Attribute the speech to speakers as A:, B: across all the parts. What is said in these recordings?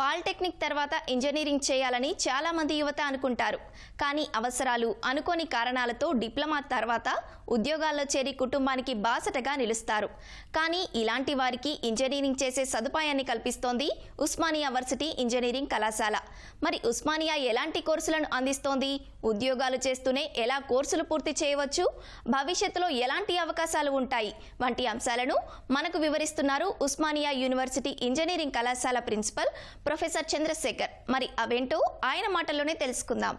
A: Polytechnic తర్వాత engineering చేయాలని చాలామంది యువత అనుకుంటారు. కానీ అవసరాలు అనుకోని కారణాలతో డిప్లొమా తర్వాత ఉద్యోగాల్లో చేరి కుటుంబానికి బాసటగా నిలుస్తారు. కానీ ఇలాంటి వారికి ఇంజనీరింగ్ చేసే సదుపాయాన్ని కల్పిస్తోంది ఉస్మానియా వర్సిటీ ఇంజనీరింగ్ కళాశాల. మరి ఉస్మానియా ఎలాంటి కోర్సులను అందిస్తోంది? ఉద్యోగాలు చేస్తూనే ఎలా కోర్సులు పూర్తి చేయవచ్చు? భవిష్యత్తులో ఎలాంటి అవకాశాలు ఉంటాయి? వంటి అంశాలను మనకు వివరిస్తున్నారు ఉస్మానియా యూనివర్సిటీ ఇంజనీరింగ్ కళాశాల ప్రిన్సిపల్ ప్రొఫెసర్ చంద్రశేఖర్. మరి అవేంటో ఆయన మాటల్లోనే తెలుసుకుందాం.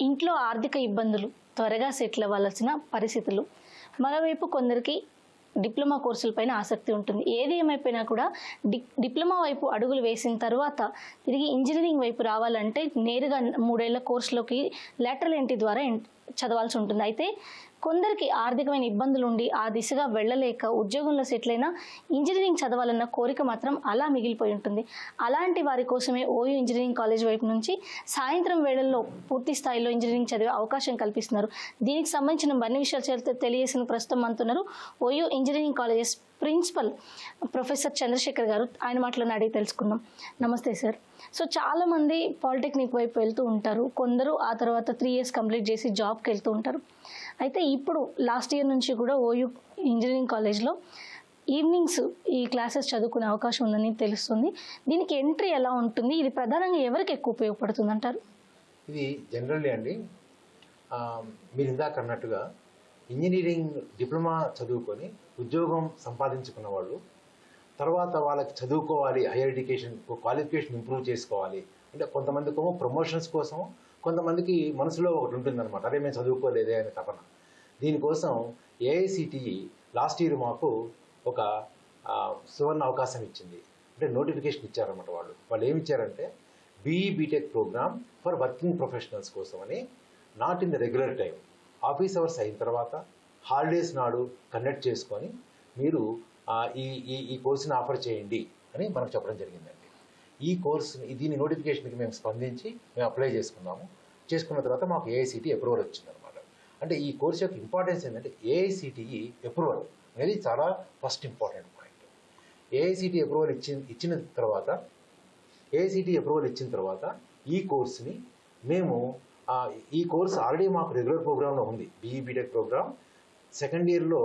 B: ఇంట్లో ఆర్థిక ఇబ్బందులు త్వరగా సెటిల్ అవ్వాల్సిన పరిస్థితులు. మరోవైపు కొందరికి డిప్లొమా కోర్సులపైన ఆసక్తి ఉంటుంది. ఏది ఏమైపోయినా కూడా డి డిప్లొమా వైపు అడుగులు వేసిన తర్వాత తిరిగి ఇంజనీరింగ్ వైపు రావాలంటే నేరుగా మూడేళ్ళ కోర్సులోకి లాటరల్ ఎంట్రీ ద్వారా చదవాల్సి ఉంటుంది. అయితే కొందరికి ఆర్థికమైన ఇబ్బందులు ఉండి ఆ దిశగా వెళ్ళలేక ఉద్యోగంలో సెటిల్ అయినా ఇంజనీరింగ్ చదవాలన్న కోరిక మాత్రం అలా మిగిలిపోయి ఉంటుంది. అలాంటి వారి కోసమే ఓయూ ఇంజనీరింగ్ కాలేజ్ వైపు నుంచి సాయంత్రం వేళల్లో పూర్తి స్థాయిలో ఇంజనీరింగ్ చదివే అవకాశం కల్పిస్తున్నారు. దీనికి సంబంధించిన మరిన్ని విషయాలు చేత తెలియజేసిన ప్రస్తుతం అంటున్నారు OU engineering colleges principal professor Chandrashekar garu. ఆయన మాటలను అడిగి తెలుసుకుందాం. నమస్తే సార్. సో చాలా మంది పాలిటెక్నిక్ వైపు వెళ్తూ ఉంటారు. కొందరు ఆ తర్వాత త్రీ ఇయర్స్ కంప్లీట్ చేసి జాబ్కి వెళ్తూ ఉంటారు. అయితే ఇప్పుడు లాస్ట్ ఇయర్ నుంచి కూడా ఓయూ ఇంజనీరింగ్ కాలేజ్లో ఈవినింగ్స్ ఈ క్లాసెస్ చదువుకునే అవకాశం ఉందని తెలుస్తుంది. దీనికి ఎంట్రీ ఎలా ఉంటుంది? ఇది ప్రధానంగా ఎవరికి ఎక్కువ ఉపయోగపడుతుంది అంటారు?
C: ఇది జనరల్లీ అండి. మీరు ఇందాక అన్నట్టుగా ఇంజనీరింగ్ డిప్లొమా చదువుకొని ఉద్యోగం సంపాదించుకున్న వాళ్ళు తర్వాత వాళ్ళకి చదువుకోవాలి హైయర్ ఎడ్యుకేషన్ క్వాలిఫికేషన్ ఇంప్రూవ్ చేసుకోవాలి. అంటే కొంతమందికి ప్రమోషన్స్ కోసం కొంతమందికి మనసులో ఒకటి ఉంటుందన్నమాట. అదే మేము చదువుకోలేదే అనే తపన. దీనికోసం ఏఐసిటిఈ లాస్ట్ ఇయర్ మాకు ఒక సువర్ణ అవకాశం ఇచ్చింది. అంటే నోటిఫికేషన్ ఇచ్చారన్నమాట వాళ్ళు. వాళ్ళు ఏమి ఇచ్చారంటే BE BTech program for working professionals కోసం అని not in the regular time office hours అయిన తర్వాత హాలిడేస్ నాడు కండక్ట్ చేసుకొని మీరు ఈ ఈ ఈ కోర్సుని ఆఫర్ చేయండి అని మనకు చెప్పడం జరిగింది. ఈ కోర్సు దీని నోటిఫికేషన్కి మేము స్పందించి మేము అప్లై చేసుకున్నాము. చేసుకున్న తర్వాత మాకు ఏఐసిటీ అప్రూవల్ వచ్చిందనమాట అంటే ఈ కోర్సు యొక్క ఇంపార్టెన్స్ ఏంటంటే ఏఐసిటిఈ అప్రూవల్ అనేది చాలా first important point AICT approval ఇచ్చిన ఇచ్చిన తర్వాత ఏఐసిటీ అప్రూవల్ ఇచ్చిన తర్వాత ఈ కోర్సుని మేము ఈ కోర్సు ఆల్రెడీ మాకు రెగ్యులర్ ప్రోగ్రాంలో ఉంది. బీఈ బీటెక్ ప్రోగ్రామ్ సెకండ్ ఇయర్లో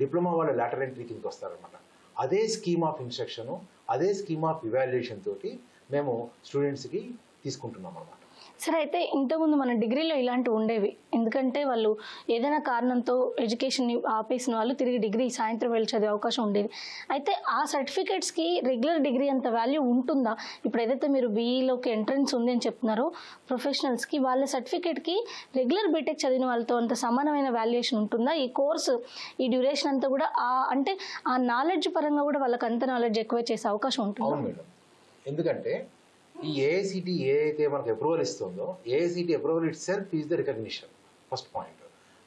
C: డిప్లొమా వాళ్ళ లాటర్ ఎంట్రీ కిందకి వస్తారనమాట అదే స్కీమ్ ఆఫ్ ఇన్స్ట్రక్షన్ అదే స్కీమ్ ఆఫ్ ఇవాల్యుయేషన్ తోటి మేము స్టూడెంట్స్కి తీసుకుంటున్నాం అనమాట
B: సరే అయితే ఇంతకుముందు మన డిగ్రీలో ఇలాంటివి ఉండేవి. ఎందుకంటే వాళ్ళు ఏదైనా కారణంతో ఎడ్యుకేషన్ని ఆపేసిన వాళ్ళు తిరిగి డిగ్రీ సాయంత్రం వెళ్ళి చదివే అవకాశం ఉండేది. అయితే ఆ సర్టిఫికేట్స్కి రెగ్యులర్ డిగ్రీ అంత వాల్యూ ఉంటుందా? ఇప్పుడు ఏదైతే మీరు బీఈలోకి ఎంట్రన్స్ ఉంది అని చెప్తున్నారో ప్రొఫెషనల్స్కి వాళ్ళ సర్టిఫికేట్కి రెగ్యులర్ బీటెక్ చదివిన వాళ్ళతో అంత సమానమైన వాల్యుయేషన్ ఉంటుందా? ఈ కోర్సు ఈ డ్యూరేషన్ అంతా కూడా ఆ అంటే ఆ నాలెడ్జ్ పరంగా కూడా వాళ్ళకి అంత నాలెడ్జ్ ఎక్కువ చేసే అవకాశం ఉంటుంది?
C: ఎందుకంటే ఈ ఏఐసిటి ఏఐతే అయితే మనకు అప్రూవల్ ఇస్తుందో AICT approval itself is the recognition first point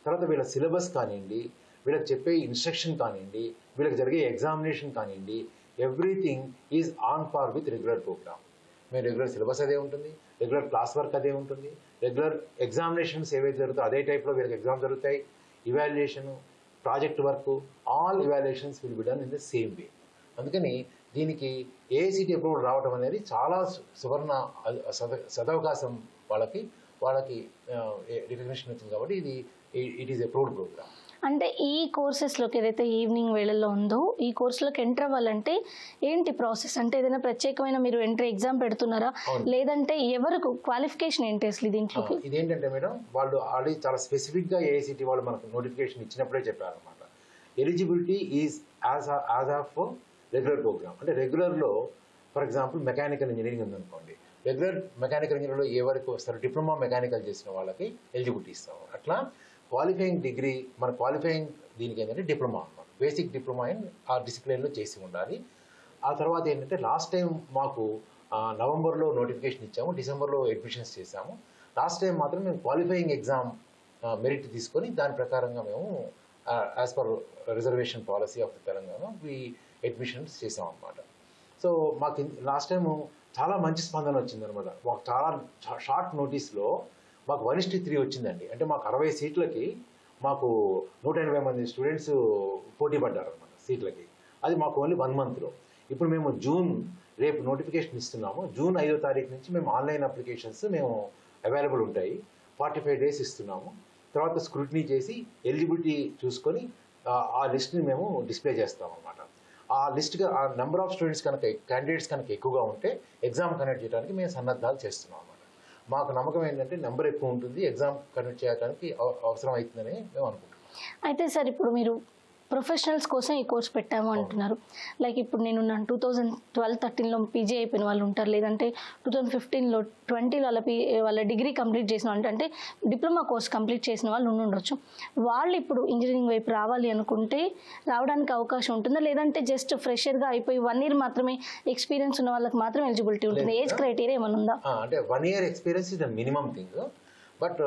C: తర్వాత వీళ్ళ సిలబస్ కానివ్వండి వీళ్ళకి చెప్పే ఇన్స్ట్రక్షన్ కానివ్వండి వీళ్ళకి జరిగే ఎగ్జామినేషన్ కానివ్వండి everything is on par with regular program మేము రెగ్యులర్ సిలబస్ అదే ఉంటుంది రెగ్యులర్ క్లాస్ వర్క్ అదే ఉంటుంది రెగ్యులర్ ఎగ్జామినేషన్స్ ఏవైతే జరుగుతాయో అదే టైప్లో వీళ్ళకి ఎగ్జామ్ జరుగుతాయి evaluation project work all evaluations will be done in the same way అందుకని దీనికి ఏఐసిటి అప్రూవల్ రావడం అనేది చాలా సువర్ణ సదవకాశం వాళ్ళకి వాళ్ళకి రికగ్నిషన్ వచ్చింది కాబట్టి ఇది ఇట్ ఈస్ అప్రూవ్డ్ ప్రోగ్రామ్
B: అంటే ఈ కోర్సెస్లోకి ఏదైతే ఈవినింగ్ వేళల్లో ఉందో ఈ కోర్సులోకి ఎంటర్ అవ్వాలంటే ఏంటి ప్రాసెస్ అంటే ఏదైనా ప్రత్యేకమైన మీరు ఎంట్రీ ఎగ్జామ్ పెడుతున్నారా. లేదంటే ఎవరికి? క్వాలిఫికేషన్ ఏంటి అసలు దీంట్లోకి?
C: ఇదేంటంటే మేడం వాళ్ళు ఆల్రెడీ చాలా స్పెసిఫిక్గా ఏఐసిటి వాళ్ళు మనకు నోటిఫికేషన్ ఇచ్చినప్పుడే చెప్పారనమాట eligibility is as as of regular program అంటే రెగ్యులర్లో ఫర్ ఎగ్జాంపుల్ మెకానికల్ ఇంజనీరింగ్ ఉందనుకోండి. రెగ్యులర్ మెకానికల్ ఇంజనీరింగ్లో ఏ వరకు వస్తారు? డిప్లొమా మెకానికల్ చేసిన వాళ్ళకి ఎలిజిబిలిటీ ఇస్తాము. అట్లా క్వాలిఫైయింగ్ డిగ్రీ మన క్వాలిఫైయింగ్ దీనికి ఏంటంటే డిప్లొమా అనమాట బేసిక్ డిప్లొమా ఇన్ ఆ డిసిప్లిన్లో చేసి ఉండాలి. ఆ తర్వాత ఏంటంటే లాస్ట్ టైం మాకు నవంబర్లో నోటిఫికేషన్ ఇచ్చాము. డిసెంబర్లో అడ్మిషన్స్ చేశాము. లాస్ట్ టైం మాత్రం మేము క్వాలిఫైయింగ్ ఎగ్జామ్ మెరిట్ తీసుకొని దాని ప్రకారంగా మేము as per reservation policy of the Telangana we admissions చేసాం అనమాట సో మాకు లాస్ట్ టైం చాలా మంచి స్పందన వచ్చిందనమాట మాకు చాలా షార్ట్ నోటీస్లో మాకు వన్ ఇస్టీ త్రీ వచ్చిందండి. అంటే మాకు అరవై సీట్లకి మాకు నూట ఎనభై మంది స్టూడెంట్స్ పోటీ పడ్డారు అనమాట సీట్లకి. అది మాకు ఓన్లీ వన్ మంత్లో ఇప్పుడు మేము జూన్ రేపు నోటిఫికేషన్ ఇస్తున్నాము. జూన్ ఐదో తారీఖు నుంచి మేము ఆన్లైన్ అప్లికేషన్స్ మేము అవైలబుల్ ఉంటాయి. ఫార్టీ ఫైవ్ డేస్ ఇస్తున్నాము. తర్వాత స్క్రూటినీ చేసి ఎలిజిబిలిటీ చూసుకొని ఆ- ఆ లిస్ట్ని మేము డిస్ప్లే చేస్తాం అన్నమాట ఆ లిస్ట్గా ఆ నెంబర్ ఆఫ్ స్టూడెంట్స్ కనుక క్యాండిడేట్స్ కనుక ఎక్కువగా ఉంటే ఎగ్జామ్ కండక్ట్ చేయడానికి మేము సన్నద్ధాలు చేస్తున్నాం అన్నమాట. మాకు నమ్మకం ఏంటంటే నెంబర్ ఎక్కువ ఉంటుంది ఎగ్జామ్ కండక్ట్ చేయడానికి అవ- అవసరం అవుతుందని మేము అనుకుంటున్నాం.
B: అయితే సార్ ఇప్పుడు మీరు ప్రొఫెషనల్స్ కోసం ఈ కోర్స్ పెట్టాము అంటున్నారు. లైక్ ఇప్పుడు నేను టూ థౌజండ్ ట్వెల్వ్ థర్టీన్లో పీజీ అయిపోయిన వాళ్ళు ఉంటారు. లేదంటే టూ థౌజండ్ ఫిఫ్టీన్లో ట్వంటీలో వాళ్ళ పీ వాళ్ళ డిగ్రీ కంప్లీట్ చేసిన వాళ్ళు అంటే డిప్లొమా కోర్స్ కంప్లీట్ చేసిన వాళ్ళు ఉండి ఉండొచ్చు. వాళ్ళు ఇప్పుడు ఇంజనీరింగ్ వైపు రావాలి అనుకుంటే రావడానికి అవకాశం ఉంటుందా? లేదంటే జస్ట్ ఫ్రెషర్గా అయిపోయి వన్ ఇయర్ మాత్రమే ఎక్స్పీరియన్స్ ఉన్న వాళ్ళకి మాత్రం ఎలిజిబిలిటీ ఉంటుంది. ఏజ్ క్రైటీరియా ఏమైనా ఉందా?
C: అంటే one year experience is the minimum thing. But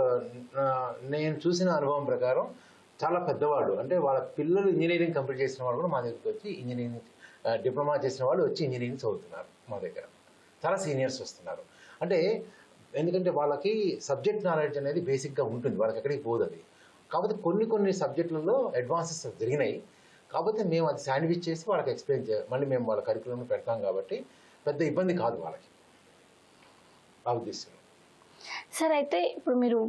C: నేను చూసిన అనుభవం ప్రకారం చాలా పెద్దవాళ్ళు. అంటే వాళ్ళ పిల్లలు ఇంజనీరింగ్ కంప్లీట్ చేసిన వాళ్ళు కూడా మా దగ్గరికి వచ్చి ఇంజనీరింగ్ డిప్లొమా చేసిన వాళ్ళు వచ్చి ఇంజనీరింగ్ చదువుతున్నారు మా దగ్గర. చాలా సీనియర్స్ వస్తున్నారు. అంటే ఎందుకంటే వాళ్ళకి సబ్జెక్ట్ నాలెడ్జ్ అనేది బేసిక్గా ఉంటుంది. వాళ్ళకి ఎక్కడికి పోదు అది. కాకపోతే కొన్ని కొన్ని సబ్జెక్టులలో అడ్వాన్సెస్ జరిగినాయి. కాకపోతే మేము అది శాండ్విచ్ చేసి వాళ్ళకి ఎక్స్ప్లెయిన్ చేయాలి మళ్ళీ మేము వాళ్ళ కరికులంలో పెడతాం కాబట్టి పెద్ద ఇబ్బంది కాదు వాళ్ళకి. ఆ ఉద్దేశం
B: సార్ అయితే ఇప్పుడు మీరు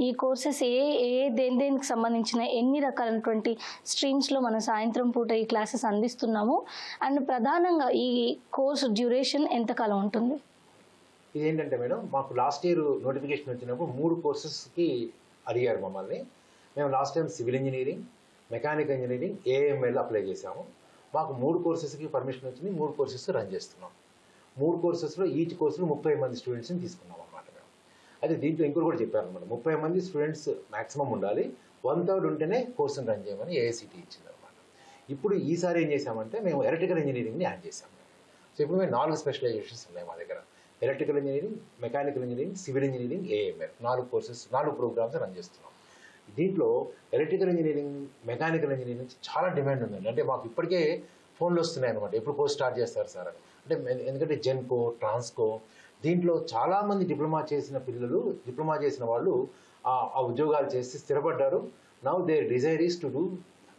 B: ఈ కోర్సెస్ ఏ ఏ దేని దేనికి సంబంధించిన ఎన్ని రకాలైనటువంటి స్ట్రీమ్స్లో మనం సాయంత్రం పూట ఈ క్లాసెస్ అందిస్తున్నాము. అండ్ ప్రధానంగా ఈ కోర్స్ డ్యూరేషన్ ఎంతకాలం ఉంటుంది?
C: ఇదేంటంటే మేడం మాకు లాస్ట్ ఇయర్ నోటిఫికేషన్ వచ్చినప్పుడు మూడు కోర్సెస్కి అడిగారు మమ్మల్ని. మేము last time civil engineering mechanical engineering AML apply చేశాము. మాకు మూడు కోర్సెస్కి పర్మిషన్ వచ్చింది మూడు కోర్సెస్ రన్ చేస్తున్నాం. మూడు కోర్సెస్లో ఈచ్ కోర్సులు ముప్పై మంది స్టూడెంట్స్ని తీసుకున్నాం. అయితే దీంట్లో ఇంకోటి కూడా చెప్పారు అనమాట. ముప్పై మంది స్టూడెంట్స్ మాక్సిమం ఉండాలి. వన్ థర్డ్ ఉంటేనే కోర్సును రన్ చేయమని ఏఐసిటీ ఇచ్చింది అనమాట ఇప్పుడు ఈసారి ఏం చేశామంటే మేము ఎలక్ట్రికల్ ఇంజనీరింగ్ని యాడ్ చేశాము సో ఇప్పుడు మేము నాలుగు స్పెషలైజేషన్స్ ఉన్నాయి మా దగ్గర. Electrical engineering mechanical engineering civil engineering AML నాలుగు కోర్సెస్ నాలుగు ప్రోగ్రామ్స్ రన్ చేస్తున్నాం. దీంట్లో ఎలక్ట్రికల్ ఇంజనీరింగ్ మెకానికల్ ఇంజనీరింగ్ చాలా డిమాండ్ ఉందండి. అంటే మాకు ఇప్పటికే ఫోన్లు వస్తున్నాయి అనమాట ఎప్పుడు కోర్స్ స్టార్ట్ చేస్తారు సార్ అని. అంటే ఎందుకంటే జెన్కో ట్రాన్స్కో దీంట్లో చాలామంది డిప్లొమా చేసిన పిల్లలు డిప్లొమా చేసిన వాళ్ళు ఆ ఉద్యోగాలు చేసి స్థిరపడ్డారు. Now their desire is to do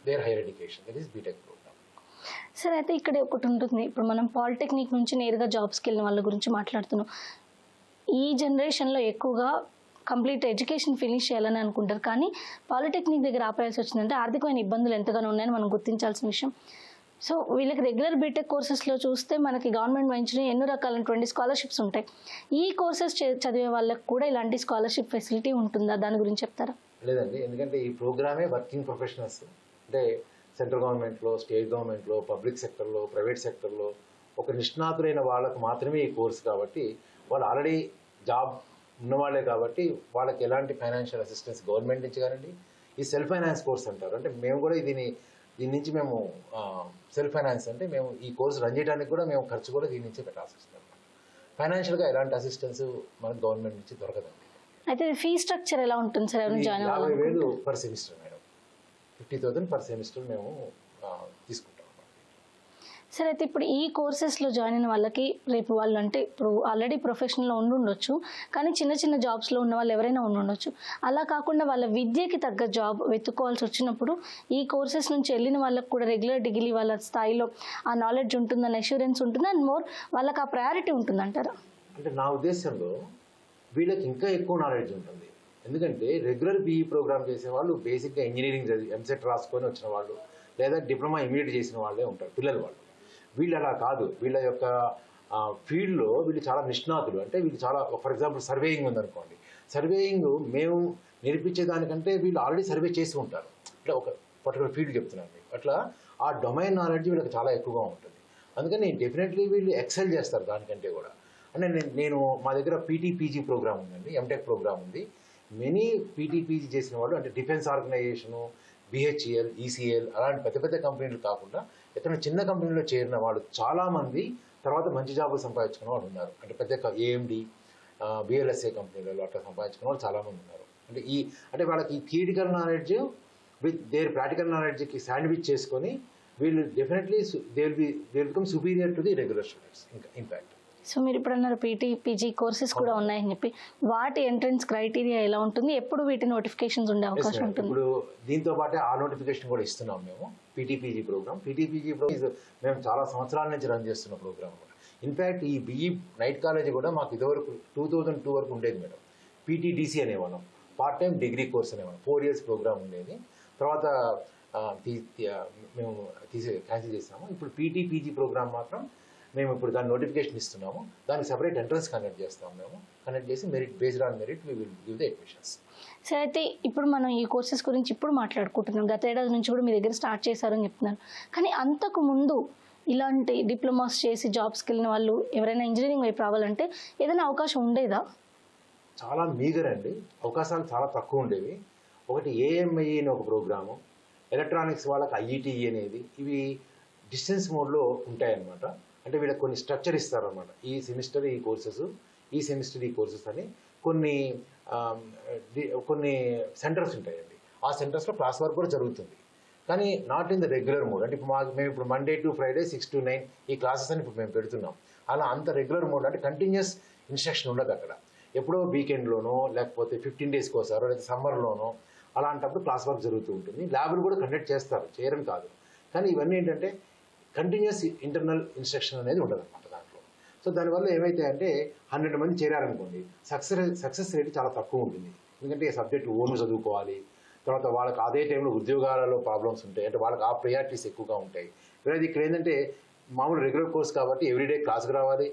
C: their higher education that is BTech program
B: sir అయితే ఇక్కడ ఒకటి ఉంటుంది. ఇప్పుడు మనం పాలిటెక్నిక్ నుంచి నేరుగా జాబ్స్కి వెళ్ళిన వాళ్ళ గురించి మాట్లాడుతున్నాం. ఈ జనరేషన్లో ఎక్కువగా కంప్లీట్ ఎడ్యుకేషన్ ఫినిష్ చేయాలని అనుకుంటారు. కానీ పాలిటెక్నిక్ దగ్గర ఆపేయాల్సి వచ్చిందంటే ఆర్థికమైన ఇబ్బందులు ఎంతగానో ఉన్నాయని మనం గుర్తించాల్సిన విషయం. సో వీళ్ళకి రెగ్యులర్ బీటెక్ కోర్సెస్లో చూస్తే మనకి గవర్నమెంట్ వహించిన ఎన్నో రకాలైనటువంటి స్కాలర్షిప్స్ ఉంటాయి. ఈ కోర్సెస్ చదివే వాళ్ళకి కూడా ఇలాంటి స్కాలర్షిప్ ఫెసిలిటీ ఉంటుందా? దాని గురించి చెప్తారా?
C: లేదండి. ఎందుకంటే ఈ ప్రోగ్రామే వర్కింగ్ ప్రొఫెషనల్స్ అంటే సెంట్రల్ గవర్నమెంట్లో స్టేట్ గవర్నమెంట్లో పబ్లిక్ సెక్టర్లో ప్రైవేట్ సెక్టర్లో ఒక నిష్ణాతులైన వాళ్ళకు మాత్రమే ఈ కోర్స్ కాబట్టి వాళ్ళు ఆల్రెడీ జాబ్ ఉన్నవాళ్ళే కాబట్టి వాళ్ళకి ఎలాంటి ఫైనాన్షియల్ అసిస్టెన్స్ గవర్నమెంట్ నుంచి కానివ్వండి ఈ సెల్ఫ్ ఫైనాన్స్ కోర్స్ అంటారు. అంటే మేము కూడా దీన్ని దీని నుంచి మేము సెల్ఫ్ ఫైనాన్స్ అంటే మేము ఈ కోర్స్ రన్ చేయడానికి కూడా మేము ఖర్చు కూడా దీని నుంచే పెట్టాల్సి వస్తుంది ఫైనాన్షియల్గా ఎలాంటి అసిస్టెన్స్ మనకు గవర్నమెంట్ నుంచి దొరకదండి.
B: అయితే ఫీ స్ట్రక్చర్ ఎలా ఉంటుంది సార్? జాయిన్ అవ్వాలి
C: వేలు per semester madam. Fifty thousand per semester మేము తీసుకుంటాం.
B: సరే అయితే ఇప్పుడు ఈ కోర్సెస్లో జాయిన్ అయిన వాళ్ళకి రేపు వాళ్ళు అంటే ఇప్పుడు ఆల్రెడీ ప్రొఫెషన్లో ఉండి ఉండొచ్చు కానీ చిన్న చిన్న జాబ్స్లో ఉన్న వాళ్ళు ఎవరైనా ఉండుండొచ్చు అలా కాకుండా వాళ్ళ విద్యకి తగ్గ జాబ్ వెతుక్కోవాల్సి వచ్చినప్పుడు ఈ కోర్సెస్ నుంచి వెళ్ళిన వాళ్ళకి కూడా రెగ్యులర్ డిగ్రీ వాళ్ళ స్థాయిలో ఆ నాలెడ్జ్ ఉంటుందని అష్యూరెన్స్ ఉంటుంది అండ్ మోర్ వాళ్ళకి ఆ ప్రయారిటీ ఉంటుంది అంటారా
C: అంటే నా ఉద్దేశంలో వీళ్ళకి ఇంకా ఎక్కువ నాలెడ్జ్ ఉంటుంది. ఎందుకంటే రెగ్యులర్ బీఈ ప్రోగ్రామ్ చేసే వాళ్ళు బేసిక్గా ఇంజనీరింగ్ చదివి ఎంసెట్ రాసుకొని వచ్చిన వాళ్ళు లేదా డిప్లొమా ఇమీడియట్ చేసిన వాళ్ళే ఉంటారు పిల్లలు వాళ్ళు. వీళ్ళు అలా కాదు. వీళ్ళ యొక్క ఫీల్డ్లో వీళ్ళు చాలా నిష్ణాతులు. అంటే వీళ్ళు చాలా ఫర్ ఎగ్జాంపుల్ సర్వేయింగ్ ఉందనుకోండి. సర్వేయింగ్ మేము నేర్పించే దానికంటే వీళ్ళు ఆల్రెడీ సర్వే చేసి ఉంటారు. అంటే ఒక పర్టికులర్ ఫీల్డ్ చెప్తున్నాను మీకు. అట్లా ఆ డొమైన్ నాలెడ్జ్ వీళ్ళకి చాలా ఎక్కువగా ఉంటుంది. అందుకని డెఫినెట్లీ వీళ్ళు ఎక్సెల్ చేస్తారు దానికంటే కూడా. అంటే నేను నేను మా దగ్గర పీటీపీజీ ప్రోగ్రామ్ ఉందండి ఎంటెక్ ప్రోగ్రామ్ ఉంది. మెనీ పీటీపీజీ చేసిన వాళ్ళు అంటే డిఫెన్స్ ఆర్గనైజేషను బిహెచ్ఈఎల్ ఈసీఎల్ అలాంటి పెద్ద పెద్ద కంపెనీలు కాకుండా ఎక్కడ చిన్న కంపెనీలో చేరిన వాళ్ళు చాలామంది తర్వాత మంచి జాబులు సంపాదించుకున్న వాళ్ళు ఉన్నారు. అంటే పెద్ద ఏఎండి బిఎల్ఎస్ఏ కంపెనీలలో అట్లా సంపాదించుకున్న వాళ్ళు చాలామంది ఉన్నారు. అంటే ఈ అంటే వాళ్ళకి ఈ theoretical knowledge with their practical నాలెడ్జ్కి sandwich చేసుకొని వీళ్ళు definitely they will be they will become superior to the regular students ఇంకా ఇంపాక్ట్
B: సో మీరు ఇప్పుడు అన్నారు పీటీ పీజీ కోర్సెస్ కూడా ఉన్నాయని చెప్పి వాటి ఎంట్రన్స్ క్రైటీరియా ఎలా ఉంటుంది? ఎప్పుడు వీటి నోటిఫికేషన్స్ ఉండే అవకాశం ఉంటుంది?
C: ఇప్పుడు దీంతో పాటే ఆ నోటిఫికేషన్ కూడా ఇస్తున్నాం మేము. పీటీపీజీ ప్రోగ్రామ్ పీటీపీజీ ప్రోగ్రామ్ మేము చాలా సంవత్సరాల నుంచి రన్ చేస్తున్న ప్రోగ్రామ్ ఇన్ఫ్యాక్ట్ ఈ బిఈ నైట్ కాలేజ్ కూడా మాకు ఇదివరకు టూ థౌజండ్ టూ వరకు ఉండేది మేడం. పీటీడీసీ అనేవాళ్ళం. పార్ట్ టైం డిగ్రీ కోర్స్ అనేవాళ్ళం. ఫోర్ ఇయర్స్ ప్రోగ్రామ్ ఉండేది. తర్వాత మేము తీసి క్యాన్సిల్ చేసాము ఇప్పుడు పీటీ పీజీ ప్రోగ్రామ్ మాత్రం మేము ఇప్పుడు దాని నోటిఫికేషన్ ఇస్తున్నాము. దానికి సెపరేట్ ఎంట్రన్స్ కండక్ట్ చేస్తాము మేము. కండక్ట్ చేసి merit based on merit we will give the admissions
B: సరే అయితే ఇప్పుడు మనం ఈ కోర్సెస్ గురించి ఇప్పుడు మాట్లాడుకుంటున్నాం. గత ఏడాది నుంచి కూడా మీ దగ్గర స్టార్ట్ చేశారని చెప్తున్నారు. కానీ అంతకు ముందు ఇలాంటి డిప్లొమాస్ చేసి జాబ్స్కి వెళ్ళిన వాళ్ళు ఎవరైనా ఇంజనీరింగ్ వైపు రావాలంటే ఏదైనా అవకాశం ఉండేదా?
C: చాలా మీగర్ అండి. అవకాశాలు చాలా తక్కువ ఉండేవి. ఒకటి ఏఎంఐ అని ఒక ప్రోగ్రాము. ఎలక్ట్రానిక్స్ వాళ్ళకి ఐఈటీఈ అనేది ఇవి డిస్టెన్స్ మోడ్లో ఉంటాయన్నమాట. అంటే వీళ్ళకి కొన్ని స్ట్రక్చర్ ఇస్తారనమాట ఈ సెమిస్టర్ ఈ కోర్సెస్ ఈ సెమిస్టర్ ఈ కోర్సెస్ అని కొన్ని కొన్ని సెంటర్స్ ఉంటాయండి. ఆ సెంటర్స్లో క్లాస్ వర్క్ కూడా జరుగుతుంది. కానీ not in the regular mode. అంటే ఇప్పుడు మాకు మేము ఇప్పుడు Monday to Friday six to nine ఈ క్లాసెస్ అని ఇప్పుడు మేము పెడుతున్నాం. అలా అంత రెగ్యులర్ మోడ్ అంటే కంటిన్యూస్ ఇన్స్ట్రక్షన్ ఉండదు అక్కడ. ఎప్పుడో వీకెండ్లోనో లేకపోతే ఫిఫ్టీన్ డేస్కి ఒకసారో లేదా సమ్మర్లోనో అలాంటప్పుడు క్లాస్ వర్క్ జరుగుతూ ఉంటుంది. ల్యాబ్లు కూడా కండక్ట్ చేస్తారు. చేయరని కాదు. కానీ ఇవన్నీ ఏంటంటే కంటిన్యూస్ ఇంటర్నల్ ఇన్స్ట్రక్షన్ అనేది ఉండదు అనమాట దాంట్లో. సో దానివల్ల ఏమైతే అంటే హండ్రెడ్ మంది చేరారనుకోండి సక్సెస్ సక్సెస్ రేట్ చాలా తక్కువ ఉంటుంది. ఎందుకంటే సబ్జెక్ట్ ఓన్లు చదువుకోవాలి. తర్వాత వాళ్ళకి అదే టైంలో ఉద్యోగాలలో ప్రాబ్లమ్స్ ఉంటాయి. అంటే వాళ్ళకి ఆ ప్రయారిటీస్ ఎక్కువగా ఉంటాయి. లేదా ఇక్కడ ఏంటంటే మామూలు రెగ్యులర్ కోర్స్ కాబట్టి ఎవ్రీడే క్లాస్కి రావాలి.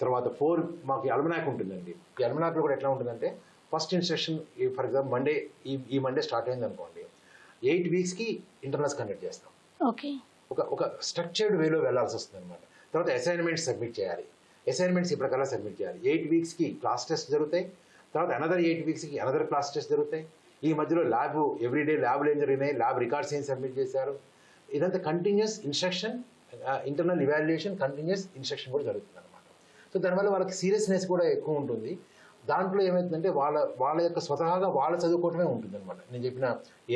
C: తర్వాత ఫోర్ మాకు అల్మనాక్ ఉంటుందండి. ఈ అల్మనాక్లో కూడా ఎట్లా ఉంటుందంటే first instruction for example Monday ఈ ఈ మండే స్టార్ట్ అయింది అనుకోండి ఎయిట్ వీక్స్కి ఇంటర్నల్స్ కండక్ట్ చేస్తాం.
B: ఓకే
C: ఒక ఒక స్ట్రక్చర్డ్ వేలో వెళ్ళాల్సి వస్తుంది అనమాట తర్వాత అసైన్మెంట్స్ సబ్మిట్ చేయాలి. అసైన్మెంట్స్ ఈ ప్రకారం సబ్మిట్ చేయాలి. ఎయిట్ వీక్స్కి క్లాస్ టెస్ట్ జరుగుతాయి. తర్వాత అనదర్ ఎయిట్ వీక్స్కి అనదర్ క్లాస్ టెస్ట్ జరుగుతాయి. ఈ మధ్యలో ల్యాబ్ ఎవ్రీడే ల్యాబ్లు ఏం జరిగినాయి? ల్యాబ్ రికార్డ్స్ ఏం సబ్మిట్ చేశారు? ఇదంతా continuous instruction internal evaluation continuous instruction కూడా జరుగుతుంది అనమాట సో దానివల్ల వాళ్ళకి సీరియస్నెస్ కూడా ఎక్కువ ఉంటుంది. దాంట్లో ఏమవుతుందంటే వాళ్ళ వాళ్ళ యొక్క స్వతహాగా వాళ్ళ చదువుకోవటమే ఉంటుంది అనమాట నేను చెప్పిన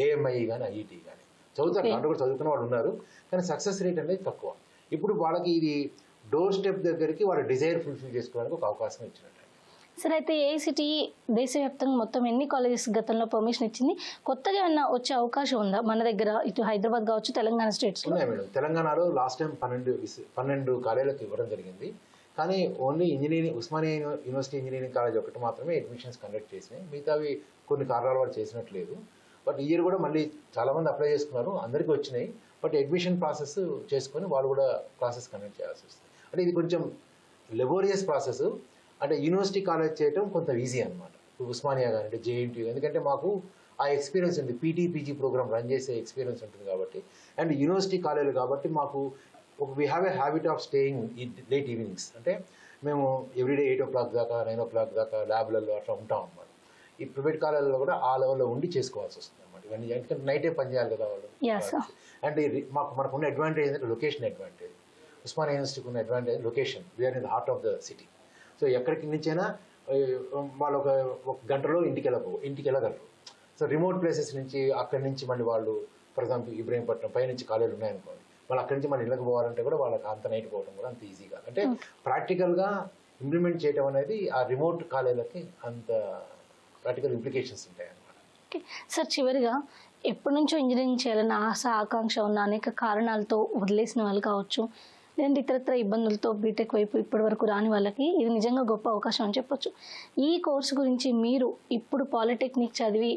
C: ఏఎంఐ కానీ ఐఈటీ కానీ చదువుతారు. దాంట్లో కూడా చదువుకున్న వాళ్ళు ఉన్నారు కానీ సక్సెస్ రేట్ అనేది తక్కువ. ఇప్పుడు వాళ్ళకి ఇది డోర్ స్టెప్ దగ్గరికి వాళ్ళ డిజైర్ ఫుల్ఫిల్ చేసుకోవడానికి ఒక అవకాశం ఇచ్చినట్టు.
B: సరే అయితే ఏఐసిటి దేశవ్యాప్తంగా మొత్తం ఎన్ని కాలేజెస్ గతంలో పర్మిషన్ ఇచ్చింది? కొత్తగా ఏమన్నా వచ్చే అవకాశం ఉందా? మన దగ్గర ఇటు హైదరాబాద్ కావచ్చు తెలంగాణ స్టేట్స్లో
C: ఉన్నాయి మేడం. తెలంగాణలో లాస్ట్ టైం పన్నెండు పన్నెండు కాలేజీలకు ఇవ్వడం జరిగింది. కానీ only engineering Osmania uni- university engineering college ఒకటి మాత్రమే అడ్మిషన్స్ కండక్ట్ చేసినాయి. మిగతావి కొన్ని కారణాల వల్ల చేసినట్లేదు బట్ ఇయర్ కూడా మళ్ళీ చాలామంది అప్లై చేసుకున్నారు అందరికీ వచ్చినాయి. బట్ అడ్మిషన్ ప్రాసెస్ చేసుకొని వాళ్ళు కూడా ప్రాసెస్ కండక్ట్ చేయాల్సి వస్తుంది. అంటే ఇది కొంచెం లెబోరియస్ ప్రాసెస్ అంటే యూనివర్సిటీ కాలేజ్ చేయడం కొంత ఈజీ అనమాట ఉస్మానియా కానీ జేఎన్టీయూ ఎందుకంటే మాకు ఆ ఎక్స్పీరియన్స్ ఉంది. పీటీ పీజీ ప్రోగ్రామ్ రన్ చేసే ఎక్స్పీరియన్స్ ఉంటుంది కాబట్టి. అండ్ యూనివర్సిటీ కాలేజ్ కాబట్టి మాకు ఒక we have a habit of staying ఈ లేట్ ఈవినింగ్స్ అంటే మేము ఎవ్రీడే ఎయిట్ ఓ క్లాక్ దాకా నైన్ ఓ క్లాక్ దాకా ల్యాబ్లలో అట్లా ఉంటాం అన్నమాట. ఈ ప్రైవేట్ కాలేజీలో కూడా ఆ లెవెల్లో ఉండి చేసుకోవాల్సి వస్తుంది అనమాట ఇవన్నీ ఎందుకంటే నైటే పని చేయాలి కదా వాళ్ళు. అండ్ మాకు మనకున్న అడ్వాంటేజ్ ఏంటంటే లొకేషన్ అడ్వాంటేజ్ ఉస్మానియా యూనివర్సిటీకి ఉన్న advantage location we're in the heart of the city so ఎక్కడికి నుంచైనా వాళ్ళు ఒక ఒక గంటలో ఇంటికి వెళ్ళకు ఇంటికి వెళ్ళగలరు. సో రిమోట్ ప్లేసెస్ నుంచి అక్కడి నుంచి మళ్ళీ వాళ్ళు ఫర్ ఎగ్జాంపుల్ ఇబ్రహీంపట్నం పై నుంచి కాలేజీలు ఉన్నాయనుకోండి. వాళ్ళు అక్కడి నుంచి మన ఇళ్ళకి పోవాలంటే కూడా వాళ్ళకి అంత నైట్ పోవడం కూడా అంత ఈజీగా అంటే ప్రాక్టికల్గా ఇంప్లిమెంట్ చేయడం అనేది ఆ రిమోట్ కాలేజీలకి అంత ప్రాక్టికల్ ఇంప్లికేషన్స్ ఉంటాయి అన్నమాట.
B: ఓకే. సార్ చివరిగా ఎప్పటి నుంచో ఇంజనీరింగ్ చేయాలన్న ఆశ ఆకాంక్ష ఉన్న అనేక కారణాలతో వదిలేసిన వాళ్ళు కావచ్చు లేదంటే ఇతరత్ర ఇబ్బందులతో బీటెక్ వైపు ఇప్పటి వరకు రాని వాళ్ళకి ఇది నిజంగా గొప్ప అవకాశం అని చెప్పొచ్చు. ఈ కోర్సు గురించి మీరు ఇప్పుడు పాలిటెక్నిక్ చదివి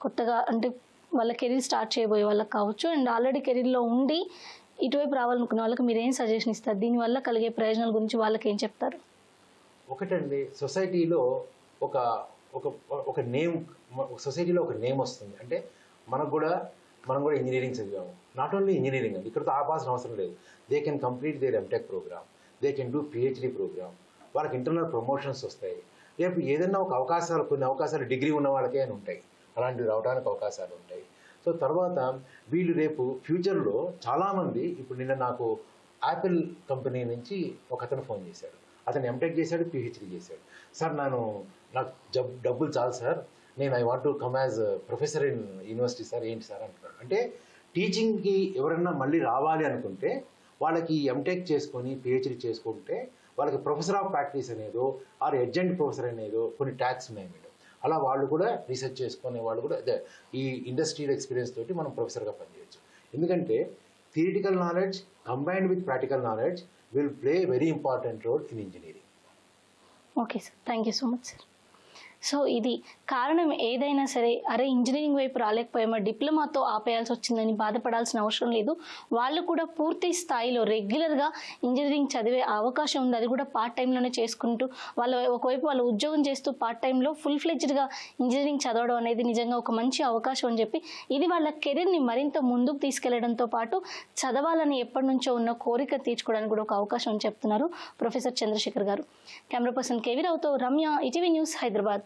B: కొత్తగా అంటే వాళ్ళ కెరీర్ స్టార్ట్ చేయబోయే వాళ్ళకి కావచ్చు అండ్ ఆల్రెడీ కెరీర్లో ఉండి ఇటువైపు రావాలనుకున్న వాళ్ళకి మీరు ఏం సజెషన్ ఇస్తారు? దీనివల్ల కలిగే ప్రయోజనాల గురించి వాళ్ళకి ఏం చెప్తారు?
C: ఒకటండి సొసైటీలో ఒక ఒక ఒక నేమ్ సొసైటీలో ఒక నేమ్ వస్తుంది. అంటే మనకు కూడా మనం కూడా ఇంజనీరింగ్ చదివాము. నాట్ ఓన్లీ ఇంజనీరింగ్ అండి ఇక్కడతో ఆపాల్సిన అవసరం లేదు. They can complete their MTech program they can do PhD program వాళ్ళకి ఇంటర్నల్ ప్రమోషన్స్ వస్తాయి. రేపు ఏదైనా ఒక అవకాశాలు కొన్ని అవకాశాలు డిగ్రీ ఉన్న వాళ్ళకే అని ఉంటాయి. అలాంటివి రావడానికి అవకాశాలు ఉంటాయి. సో తర్వాత వీళ్ళు రేపు ఫ్యూచర్లో చాలామంది ఇప్పుడు నిన్న నాకు యాపిల్ కంపెనీ నుంచి ఒక అతను ఫోన్ చేశాడు. అతను ఎంటెక్ చేశాడు పిహెచ్డి చేశాడు. సార్ నేను నాకు జబ్ డబ్బులు చాలు సార్ నేను I want to come as professor in university sir ఏంటి సార్ అంటున్నాడు. అంటే టీచింగ్కి ఎవరన్నా మళ్ళీ రావాలి అనుకుంటే వాళ్ళకి ఎంటెక్ చేసుకొని పిహెచ్డి చేసుకుంటే వాళ్ళకి ప్రొఫెసర్ ఆఫ్ ప్రాక్టీస్ అనేదో ఆర్ ఎడ్జెంట్ ప్రొఫెసర్ అనేదో కొన్ని ట్యాక్స్ ఉన్నాయి మేడం అలా వాళ్ళు కూడా రీసెర్చ్ చేసుకునే వాళ్ళు కూడా అదే ఈ ఇండస్ట్రియల్ ఎక్స్పీరియన్స్ తోటి మనం ప్రొఫెసర్గా పనిచేయచ్చు. ఎందుకంటే theoretical knowledge combined with practical knowledge will play a very important role in engineering.
B: Okay sir thank you so much sir so ఇది కారణం ఏదైనా సరే అరే ఇంజనీరింగ్ వైపు రాలేకపోయామా డిప్లొమాతో ఆపేయాల్సి వచ్చిందని బాధపడాల్సిన అవసరం లేదు. వాళ్ళు కూడా పూర్తి స్థాయిలో రెగ్యులర్గా ఇంజనీరింగ్ చదివే అవకాశం ఉంది. అది కూడా పార్ట్ టైంలోనే చేసుకుంటూ వాళ్ళ ఒకవైపు వాళ్ళు ఉద్యోగం చేస్తూ పార్ట్ టైంలో ఫుల్ ఫ్లెడ్జ్డ్గా ఇంజనీరింగ్ చదవడం అనేది నిజంగా ఒక మంచి అవకాశం అని చెప్పి ఇది వాళ్ళ కెరీర్ని మరింత ముందుకు తీసుకెళ్ళడంతో పాటు చదవాలని ఎప్పటి నుంచో ఉన్న కోరిక తీర్చుకోవడానికి కూడా ఒక అవకాశం అని చెప్తున్నారు professor Chandrasekhar garu. Camera person K V రావుతో Ramya E T V news Hyderabad.